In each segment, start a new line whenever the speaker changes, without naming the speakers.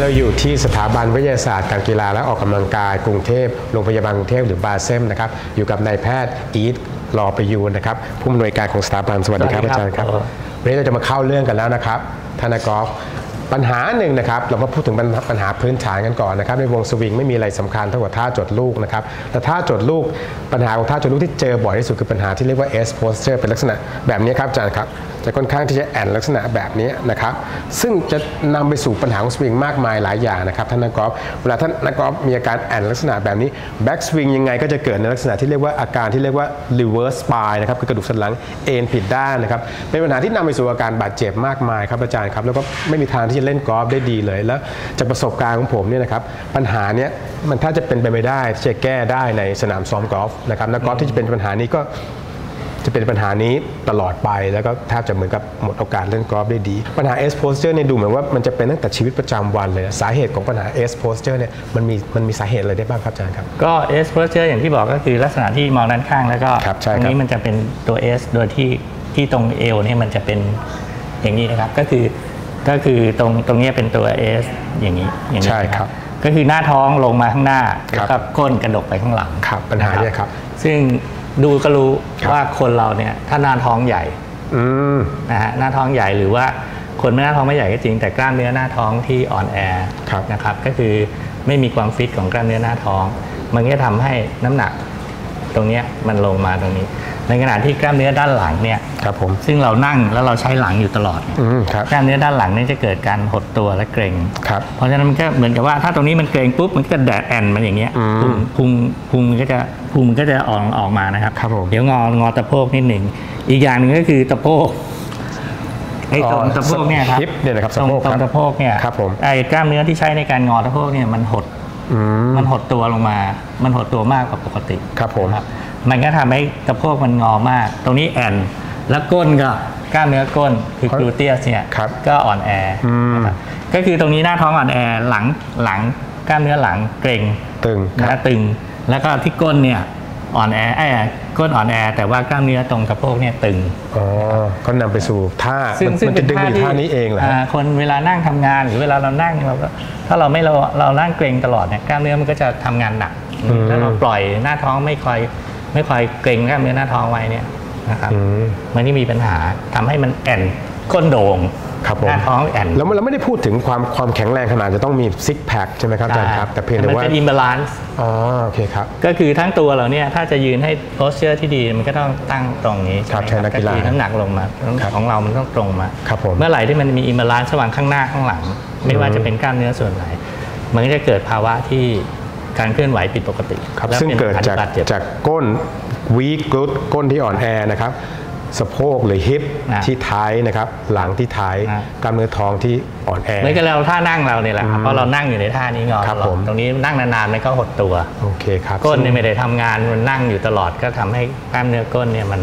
เราอยู่ที่สถาบันวิทยาศาสตร์การกีฬาและออกกำลังกายกรุงเทพโรงพยาบาลกรุงเทพหรือบาเซมนะครับอยู่กับนายแพทย์อีทรอประยูนนะครับผู้อำนวยการของสถาบันสวัสดีครับ
สวั
อา
สดีครับ
จารย์ครับ
เออ
วันนี้เราจะมาเข้าเรื่องกันแล้วนะครับธนากอฟ ปัญหาหนึ่งนะครับเรามาพูดถึงปัญหาพื้นฐานกันก่อนนะครับในวงสวิงไม่มีอะไรสำคัญเท่ากับท่าจดลูกนะครับแต่ท่าจดลูกปัญหาของท่าจดลูกที่เจอบ่อยที่สุดคือปัญหาที่เรียกว่า S posture เป็นลักษณะแบบนี้ครับอาจารย์ครับจะค่อนข้างที่จะแอนลักษณะแบบนี้นะครับซึ่งจะนำไปสู่ปัญหาของสวิงมากมายหลายอย่างนะครับท่านนักกอล์ฟเวลาท่านนักกอล์ฟมีอาการแอนลักษณะแบบนี้แบ็กสวิงยังไงก็จะเกิดในลักษณะที่เรียกว่าอาการที่เรียกว่า reverse spine นะครับคือกระดูกสันหลังเอ็นผิดด้านนะครับเป็นปัญหาที่นำไปสู่อาการบาดเจ็บมากมายครับอาจารย์ครับแล้วก็ไม่มีทางที่จะเล่นกอล์ฟได้ดีเลย แล้วจากประสบการณ์ของผมเนี่ยนะครับปัญหาเนี้ยมันถ้าจะเป็นไปไม่ได้ที่จะแก้ได้ในสนามซ้อมกอล์ฟนะครับนักกอล์ฟที่จะเป็นปัญหานี้ก็จะเป็นปัญหานี้ตลอดไปแล้วก็แทบจะเหมือนกับหมดโอกาสเล่นกอล์ฟได้ดี ปัญหา S posture เนี่ยดูเหมือนว่ามันจะเป็นตั้งแต่ชีวิตประจำวันเลย สาเหตุของปัญหา S posture เนี่ยมันมีมันมีสาเหตุอะไรได้บ้างครับอาจารย์ครับ
ก็ S posture อย่างที่บอกก็คือลักษณะที่มองด้านข้างแล้วก็
ครับใช่
ต
ค
ร
รับ
งนี้มันจะเป็นตัว S โดยที่ที่ตรงเอวเนี่ยมันจะเป็นอย่างนี้นะครับ ก็คือ ก็คือตรงตรงนี้เป็นตัว S อย่างนี้อย่างนี้
ใช่ครับ
ก็คือหน้าท้องลงมาข้างหน้า
ค
แล้
รั
ว
บ
ก็ก้นกระดกไปข้างหลัง
ครับปัญหาเนี่ยครับ
ซึ่งดูก็รู้
ครับ
ว่าคนเราเนี่ยถ้าหน้าท้องใหญ่
อืม
นะฮะหน้าท้องใหญ่หรือว่าคนไม่หน้าท้องไม่ใหญ่ก็จริงแต่กล้ามเนื้อหน้าท้องที่อ่อนแอ
ครับ
นะครับ ก็คือไม่มีความฟิตของกล้ามเนื้อหน้าท้อง มันก็จะทำให้น้ำหนักตรงเนี้ยมันลงมาตรงนี้ ในขณะที่กล้ามเนื้อด้านหลังเนี่ย
ครับผม
ซึ่งเรานั่งแล้วเราใช้หลังอยู่ตลอดเนี่ย
อืมครับ
กล้ามเนื้อด้านหลังเนี่ยจะเกิดการหดตัวและเกร็ง
ครับ
เพราะฉะนั้นมันก็เหมือนกับว่าถ้าตรงนี้มันเกรงปุ๊บมันก็จะแดดแอนมันอย่างเงี้ย
อืม
พุงพุงพุงมันก็จะพุงมันก็จะออกออกมานะครับ
ครับผม
เดี๋ยวงองอตะโพกนิดหนึ่งอีกอย่างหนึ่งก็คือตะโพกไอ้ตรง
อ๋อ
ตะโพกเนี่ยครับ
ฮิปเนี่ยนะครับ
ตรง
สะโพก
ตร
ครั
ง
บ
ตะโพกเนี่ย
ครับผม
ไอ้กล้ามเนื้อที่ใช้ในการงอตะโพกเนี่ยมันหด
อืม
มันหดตัวลงมา มันหดตัวมากกว่าปกติ
ครับผม
นะมันก็ทำให้ตะโพกมันงอมาก ตรงนี้แอน แล้วก้นก็กล้ามเนื้อก้นคือกลูเตียสเนี่ย
ครับ
ก็อ่อนแอ
อืม
นะครับก็คือตรงนี้หน้าท้องอ่อนแอหลังหลังกล้ามเนื้อหลังเกร็ง
ตึงค
นะ
รับ
ตึง แล้วก็ที่ก้นเนี่ยอ่อนแอไอ้ยก้นอ่อนแอ แต่ว่ากล้ามเนื้อตรงสะโพกเนี่ยตึง
อ๋อ ก็นำไปสู่ท่า
ซึ่ง
มัน
ซึ่ง
มัน
เป็
จะ
น
ดึงไปอยู่ท่านี้เองเหรอฮะา
คนเวลานั่งทำงานหรือเวลาเรานั่งเราก็ถ้าเราไม่เราเรานั่งเกรงตลอดเนี่ยกล้ามเนื้อมันก็จะทำงานหนัก
อืม
ถ้าเราปล่อยหน้าท้องไม่คอยไม่คอยเกรงกล้ามเนื้อหน้าท้องไว้เนี่ย นะครับ
อืม
มันที่มีปัญหาทำให้มันแอนก้นโด่ง
ครับผม
หน้าท้องแอน
แล้วเราไม่ได้พูดถึงความความแข็งแรงขนาดจะต้องมีซิกแพคใช่ไหมครับอาจารย์ครับ แต่เพียงแต่
มัน
ว่า
เป็นอิมบาลานซ์
อ๋อโอเคครับ
ก็คือทั้งตัวเราเนี่ยถ้าจะยืนให้โพสเชอร์ที่ดีมันก็ต้องตั้งตรงนี้
ครับ
ไหม
ใช่นักกีฬา
คือน้ำหนักลงมา
ครับ
ของเรามันต้องตรงมา
ครับผม
เมื่อไหร่ที่มันมีอิมบาลานซ์ระหว่างข้างหน้าข้างหลัง ไม่ว่าจะเป็นกล้ามเนื้อส่วนไหนมันก็จะเกิดภาวะที่ การเคลื่อนไหวผิดปกติ
ครับ
แล้ว
ซึ่ง
ป็น
เกิดจาก
บดเจ็บ
จากก้นวีกกก้นที่อ่อนแอนะครับสะโพกหรือฮิป
นะ
ที่ท้ายนะครับหลังที่ท้าย
นะ
กล้ามเนื้อท้องที่อ่อนแอ
เหมือนกับเราท่านั่งเราเนี่ยแหละครับเพราะเรานั่งอยู่ในท่านี้งอ
ครับ
ตลอด
ผม
ตรงนี้นั่งนานๆมันก็หดตัว
โอเคครับ
ก้นเนี่ยไม่ได้ทำงานมันนั่งอยู่ตลอดก็ทำให้กล้ามเนื้อก้นเนี่ยมัน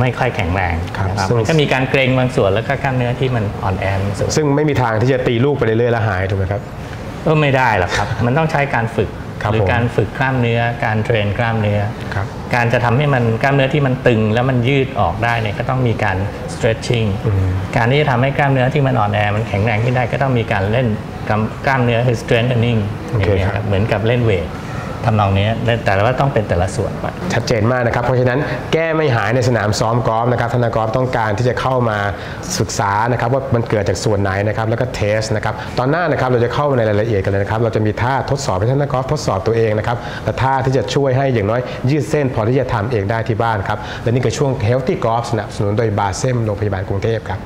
ไม่ค่อยแข็งแรง
ครับ
นะครับ
ซึ่ง
มันก็มีการเกร็งบางส่วนแล้วก็กล้ามเนื้อที่มันอ่อนแอบางส่วน
ซึ่งไม่มีทางที่จะตีลูกไปเรื่อยๆแล้วหายถูกไหมครับ
ก็ไม่ได้หรอกครับ มันต้องใช้การฝึก
ครับ
หรือ
ผม
การฝึกกล้ามเนื้อ การเทรนกล้ามเนื้อ
ครับ
การจะทำให้มันกล้ามเนื้อที่มันตึงแล้วมันยืดออกได้เนี่ยก็ต้องมีการ stretching การที่จะทำให้กล้ามเนื้อที่มันอ่อนแอมันแข็งแรงขึ้นได้ก็ต้องมีการเล่นกล้ามกล้ามเนื้อคือ strengthening
โอ
อ
เค
ย่างเงี้ย
ครับ
ครับเหมือนกับเล่นเวท ทำนองนี้แต่ว่าต้องเป็นแต่ละส่วนไป
ชัดเจนมากนะครับ เพราะฉะนั้นแก้ไม่หายในสนามซ้อมกอล์ฟนะครับธนากอล์ฟต้องการที่จะเข้ามาศึกษานะครับว่ามันเกิดจากส่วนไหนนะครับแล้วก็เทสนะครับตอนหน้านะครับเราจะเข้ามาในรายละเอียดกันเลยนะครับเราจะมีท่าทดสอบให้ท่านนักกอล์ฟทดสอบตัวเองนะครับและท่าที่จะช่วยให้อย่างน้อยยืดเส้นพอที่จะทำเองได้ที่บ้านครับและนี่คือช่วง Healthy Golf สนับสนุนโดยบาเซมโรงพยาบาลกรุงเทพครับ